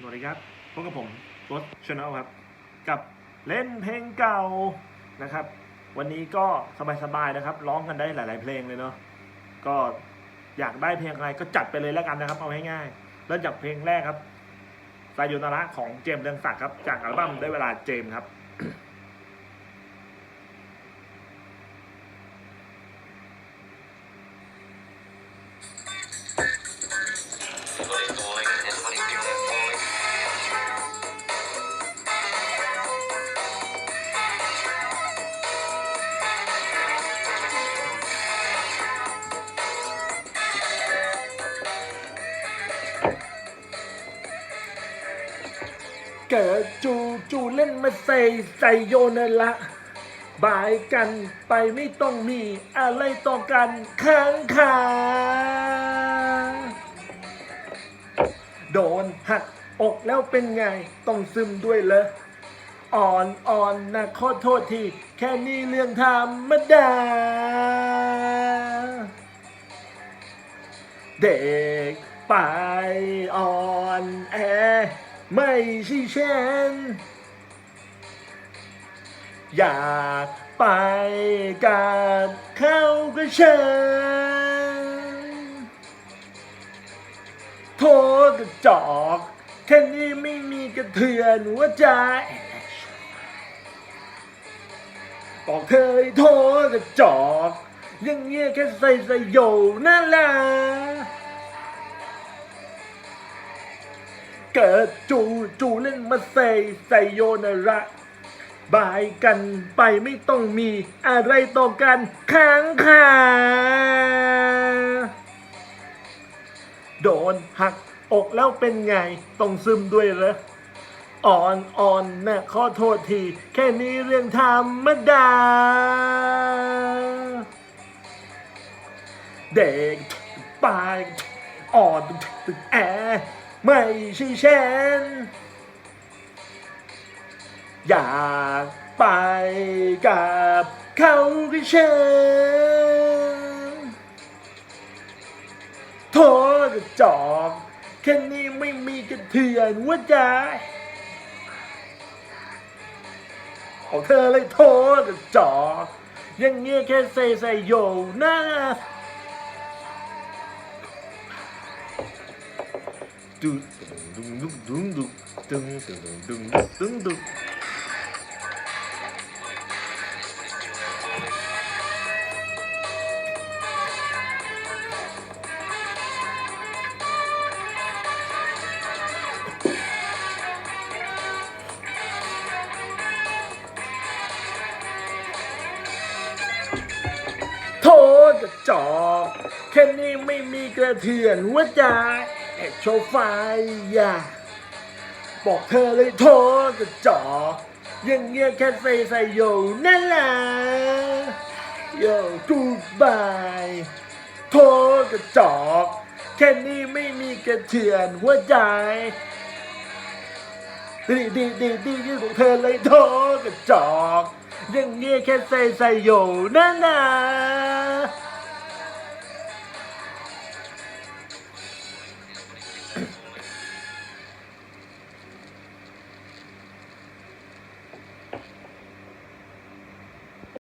สวัสดีครับพบกับผมรถชแนลครับ กับเล่นเพลงเก่านะครับ วันนี้ก็สบายๆนะครับ ร้องกันได้หลาย ๆ เพลงเลยเนาะก็อยากได้เพลงอะไรก็จัดไปเลยแล้วกันนะครับ เอาง่ายๆเริ่มจากเพลงแรกครับสายโยนาระของเจมส์เรืองศักดิ์ครับ จากอัลบั้มได้เวลาเจมส์ครับ เกิดจูจูเล่นมาใส่ใส่โยนนละบายกันไปไม่ต้องมีอะไรต่อกันค้างคาโดนหักอกแล้วเป็นไง ต้องซึมด้วยเลยอ่อนอ่อนนะขอโทษที แค่นี้เรื่องธรรมดา เด็กไปอ่อนแอ ไม่ใช่ฉัน อยากไปกับเขาก็เชิญโทษกระจอกแค่นี้ไม่มีกระเทือนหัวใจบอกเธอโทษกระจอก ยังเงี้ยแค่ใส่ใส่โยนั่นแหละ เล่นมาใส่โยนาระบายกันไปไม่ต้องมีอะไรต่อกันค้างคาโดนหักอกแล้วเป็นไง ต้องซึมด้วยเหรออ่อนอ่อนนะขอโทษที แค่นี้เรื่องธรรมดา เด็กปายอ่อนแอไม่ใช่ฉัน อยากไปกับเขากับฉันโทษกระจอกแค่นี้ไม่มีกระเทือนหัวใจของเธอเลยโทษกระจอกอยังเงี้ยแค่ใส่ใส่โยนะดูดุงดุงดุงดุงดุงดุงดุงดุงดุ ระจอกแค่นี้ไม่มีกระเทือนหัวใจแอบโชว์ไฟอย่าบอกเธอเลยโทษกระจอกอยังเงี้ยแค่ใส่ใส่โยนั่นแหละโยกูบายโทษกระจอกแค่นี้ไม่มีกระเทือนหัวใจดีดีดีดีที่ของเธอเลยโทษกระจอก อยังเงี้ยแค่ใส่ใส่โยนั่นแหละ